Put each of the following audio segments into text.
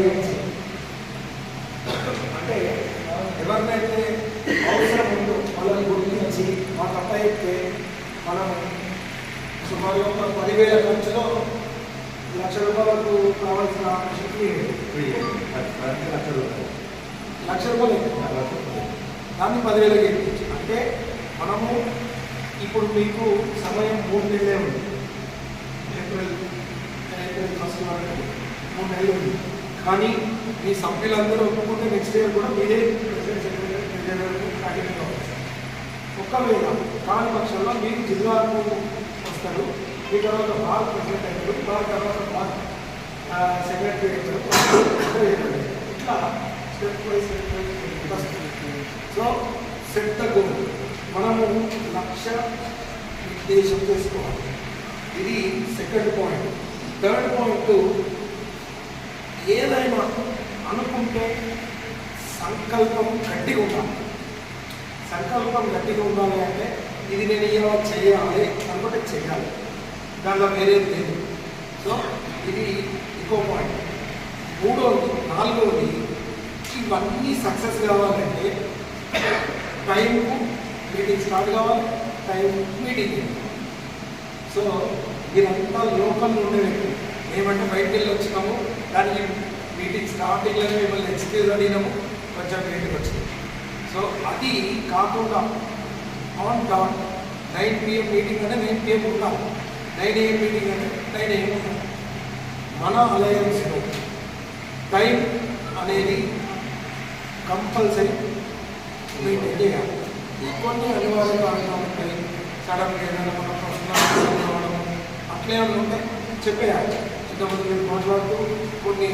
చేయాలి అంటే ఎవరినైతే అవసరం ఉందో వాళ్ళని గుర్తించి మాకు అప్పయితే మనం సుమారు ఒక పదివేల ఖర్చులో లక్ష రూపాయలకు కావాల్సిన శక్తి లక్ష రూపాయలు. ఎక్కువ. దాన్ని పదివేలకి ఎక్కించి అంటే మనము ఇప్పుడు మీకు సమయం మూడు నెలలే ఉంది. ఏప్రిల్ ఏప్రిల్ ఫస్ట్ వరకు మూడు నెలలు ఉంది. కానీ మీ సభ్యులందరూ ఒప్పుకుంటే నెక్స్ట్ ఇయర్ కూడా మీరే ప్రెసిడెంట్ సెక్రటరీ కావచ్చు ఒక్కవేళ కాని పక్షంలో మీరు జిల్లా వస్తారు మీ తర్వాత బాల్ ప్రెసిడెంట్ అయ్యారు బాల్ తర్వాత బాల్ సెక్రటరీ అయ్యారు ఇట్లా step by step so set the goal మనము లక్ష్య నిర్దేశం చేసుకోవాలి. ఇది సెకండ్ పాయింట్ థర్డ్ పాయింట్ ఏదైనా అనుకుంటే సంకల్పం గట్టిగా ఉండాలి. సంకల్పం గట్టిగా ఉండాలి అంటే ఇది నేను ఇలా చేయాలి అనుకుంటే చేయాలి. దాంట్లో వేరేది లేదు. సో ఇది ఇంకో పాయింట్ మూడోది నాలుగోది ఇవన్నీ సక్సెస్ కావాలంటే టైంకు మీటింగ్ స్టార్ట్ కావాలి టైం మీటింగ్ సో మీరంతా లోకల్లో ఉండే వ్యక్తులు. మేమంటే బయటికి వెళ్ళి వచ్చినాము. దానికి మీటింగ్ స్టార్టింగ్లోనే మిమ్మల్ని ఎక్స్క్యూజ్ అడిగినాము కొంచెం లేట్కి వచ్చింది సో అది కాకుండా on dot nine PM meeting అంటే నైన్ పిఎం ఉంటాం? నైన్ ఏఎం మీటింగ్ అంటే నైన్ ఏఎం ఉంటాం. మన అలయన్స్లో టైం అనేది కంపల్సరీ మెయింటైన్ చేయాలి. కొన్ని అనివార్య కారణాలు ఉంటాయి. సడన్గా ఏదైనా మన ప్రశ్న అట్లే ఉంటాయి ఉంటే చెప్పేయాలి. ఇంతమంది మీరు మాట్లాడుతూ కొన్ని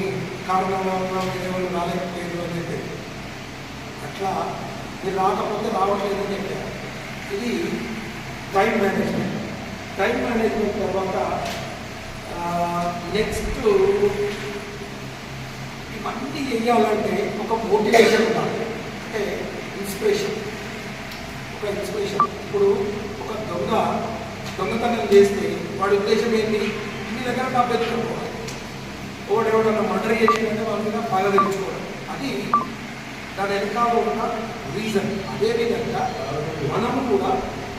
కారణాల వల్ల మీరు రాలేకపోయారు అని చెప్పారు అట్లా మీరు రాకపోతే రావట్లేదు అని చెప్పారు. ఇది టైం మేనేజ్మెంట్ టైం మేనేజ్మెంట్ తర్వాత నెక్స్ట్ ఇవన్నీ చేయాలంటే ఒక మోటివేషన్ ఉండాలి. అంటే ఇన్స్పిరేషన్ ఒక ఇన్స్పిరేషన్ ఇప్పుడు ఒక దొంగ దొంగతనం చేస్తే వాడి ఉద్దేశం ఏంటి? మీ దగ్గర డబ్బు ఎత్తుకోవాలి ఎవడన్నా మర్డర్ చేసిందంటే వాళ్ళ మీద పగ తెచ్చుకోవడం అది దాని వెనకాల ఉన్న రీజన్ అదేవిధంగా మనము కూడా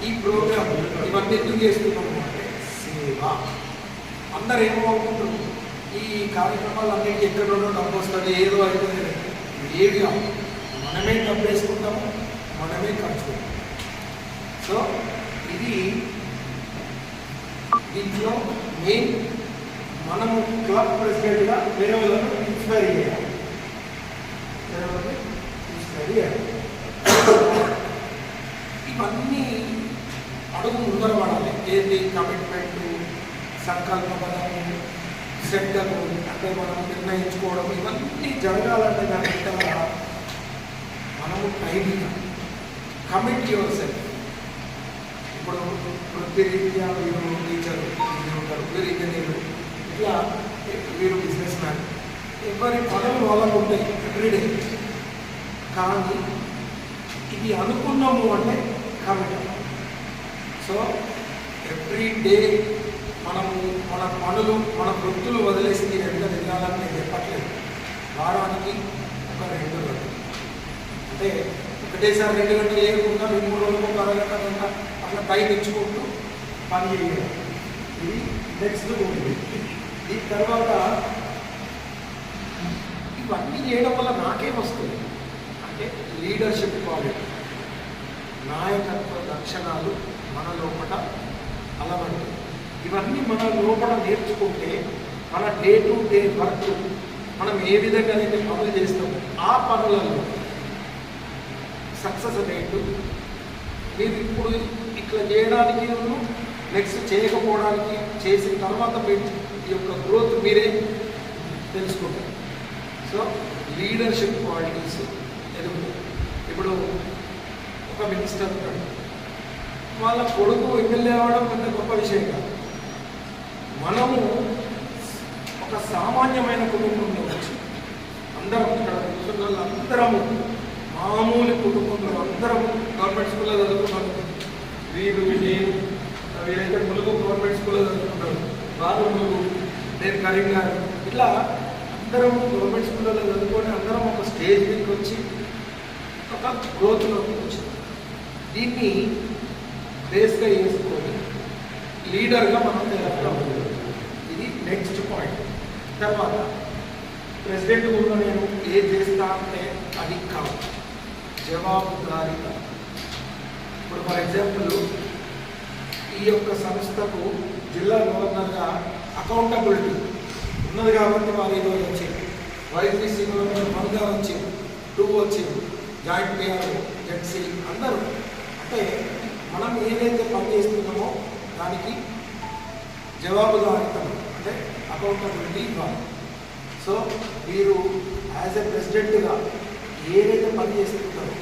ఈ ప్రోగ్రామ్ ఇవన్నీ ఎందుకు చేస్తున్నాము అంటే సేవ. అందరు ఏమో అనుకుంటున్నారు. ఈ కార్యక్రమాలు అన్నిటికీ ఎక్కడో డబ్బు వస్తుంది ఏదో అవుతుంది ఏది కాదు. మనమే డబ్బు వేసుకుంటాము మనమే ఖర్చు సో ఇది దీంట్లో మెయిన్ మనము క్లబ్ ప్రెసిడెంట్గా వేరే వాళ్ళను ఇన్స్పైర్ చేయాలి. వేరే వాళ్ళని ఇన్స్పైర్ చేయాలి. ఇవన్నీ అడుగు ముందర పడాలి ఏది కమిట్మెంట్ సంకల్ప బలము శ్రద్ధకు అంటే మనం నిర్ణయించుకోవడం ఇవన్నీ జరగాలంటే దాని మనము టైం కమిట్ యువర్ సెల్ఫ్ ఇప్పుడు వృత్తిరీత్యా మీరు టీచర్ వీరు ఉంటారు. ఇట్లా వీరు బిజినెస్ మ్యాన్ ఎవరి పనులు వాళ్ళకు ఉంటాయి ఎవ్రీడే కానీ ఇది అనుకున్నాము అంటే కమిట్ సో ఎవ్రీ డే మనము మన పనులు మన వృత్తులు వదిలేసి మీరు ఎంత తిరగాలని నేను చెప్పట్లేదు. వారానికి ఒక రెండు గంటలు అంటే ఒకటేసారి రెండు గంటలు లేకుండా రెండు మూడు రోజులు ఒక అరగంట గంట అట్లా పై తెచ్చుకుంటూ పని చేయాలి ఇది నెక్స్ట్ ఉంటుంది. దీని తర్వాత ఇవన్నీ చేయడం వల్ల నాకేమొస్తుంది అంటే లీడర్షిప్ క్వాలిటీ నాయకత్వ లక్షణాలు మన లోపల అలవడి ఇవన్నీ మన లోపల నేర్చుకుంటే మన డే టు డే వర్క్ మనం ఏ విధంగా అయితే పనులు చేస్తామో ఆ పనులలో సక్సెస్ రేటు మీరు ఇప్పుడు ఇట్లా చేయడానికి నెక్స్ట్ చేయకపోవడానికి చేసిన తర్వాత మీరు ఈ యొక్క గ్రోత్ మీరే తెలుసుకుంటారు. సో లీడర్షిప్ క్వాలిటీస్ ఎదుగు ఇప్పుడు ఒక మినిస్టర్ వాళ్ళ కొడుకు ఎమ్మెల్యే అవ్వడం పెద్ద గొప్ప విషయం కాదు. మనము ఒక సామాన్యమైన కుటుంబంలో వచ్చి అందరం ఇక్కడ కూర్చున్న వాళ్ళు అందరము మామూలు కుటుంబంలో అందరం గవర్నమెంట్ స్కూల్లో చదువుకున్నాను వీరు నేను వీరైతే ములుగు గవర్నమెంట్ స్కూల్లో చదువుకుంటారు వారు ములుగు నేను కరీంనగర్ ఇట్లా అందరం గవర్నమెంట్ స్కూళ్ళలో చదువుకొని అందరం ఒక స్టేజ్ మీదకి వచ్చి ఒక గ్రోత్లోకి వచ్చింది దీన్ని బేస్గా వేసుకొని లీడర్గా మనం డెవలప్ ఇది నెక్స్ట్ పాయింట్ తర్వాత ప్రెసిడెంట్ కూడా నేను ఏ చేస్తా అంటే అది కాదు. జవాబుదారిత. ఇప్పుడు ఫర్ ఎగ్జాంపుల్ ఈ యొక్క సంస్థకు జిల్లా గవర్నర్గా అకౌంటబిలిటీ ఉన్నది కాబట్టి వారు ఈరోజు వచ్చింది వైపీసీలో గవర్నర్ వన్గా వచ్చింది టూ వచ్చింది జాయింట్ పిఆర్ జెడ్సీ అందరూ. అంటే మనం ఏదైతే పని చేస్తున్నామో దానికి జవాబుదారితం అంటే అకౌంటబిలిటీ ఇవ్వాలి. సో మీరు యాజ్ ఎ ప్రెసిడెంట్గా ఏదైతే పని చేస్తున్నారో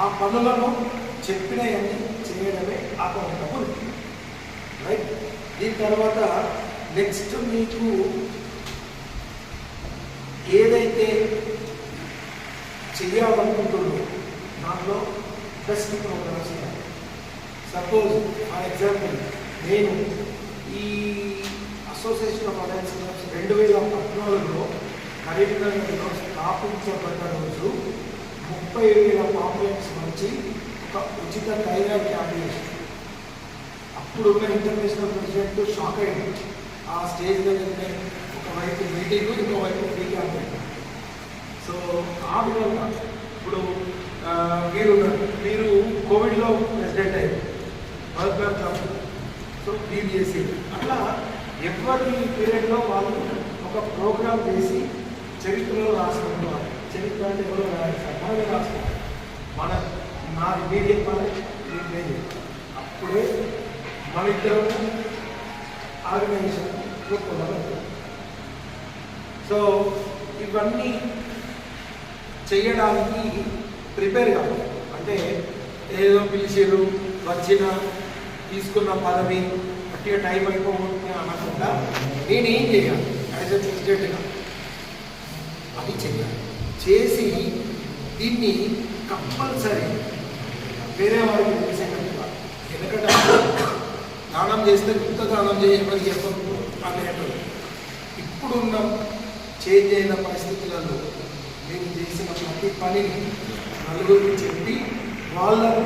ఆ పనులను చెప్పినవన్నీ చేయడమే అకౌంటబుల్ రైట్ దీని తర్వాత నెక్స్ట్ మీకు ఏదైతే చేయాలనుకుంటున్నారో దాంట్లో బెస్ట్ ప్రోగ్రామ్స్ ఉన్నాయి. సపోజ్ ఫర్ ఎగ్జాంపుల్ నేను ఈ అసోసియేషన్ ఆఫ్ అలయన్స్ క్లబ్స్ రెండు వేల పద్నాలుగులో కరీంనగర్లో స్థాపించబడ్డ రోజు ముప్పై వేల పాంప్లెట్స్ నుంచి ఒక ఉచిత థైరాయిడ్ క్యాంప్ ఇప్పుడు ఉన్న ఇంటర్నేషనల్ ప్రెసిడెంట్ షాక్ అయ్యింది ఆ స్టేజ్ దగ్గరనే ఒకవైపు మీటింగ్ ఇంకోవైపు ఫ్రీ క్యాంప్ సో ఆ విధంగా ఇప్పుడు మీరు ఉన్నారు. మీరు కోవిడ్లో ప్రెసిడెంట్ అయ్యారు. World bank club so BBSC అట్లా ఎవరి పీరియడ్లో వాళ్ళు ఒక ప్రోగ్రామ్ చేసి చరిత్రలో రాసుకుంటున్నారు చరిత్ర అంటే ఎవరో రాయాలి సార్? మనమే రాసుకుంటాం మన నా ఇమీడియట్ చెప్పాలి అప్పుడే మన ఇద్దరం ఆర్గనైజేషన్ రూపొందగలుగుతాం సో ఇవన్నీ చేయడానికి ప్రిపేర్ కావాలి. అంటే ఏదో పిలిచారు వచ్చిన తీసుకున్న పదవి గట్టిగా టైం అయిపోతుంది అనకుండా నేనేం చేయాలి? యాజ్ ఎ ప్రెసిడెంట్గా అది చేయాలి. చేసి దీన్ని కంపల్సరీ వేరే వారికి తెలిసేటట్టుగా చేస్తే గుప్త దానం చేయమని చెప్పరు అనేటువంటి ఇప్పుడున్న చేంజ్ అయిన పరిస్థితులలో నేను చేసిన ప్రతి పనిని నలుగురికి చెప్పి వాళ్ళకు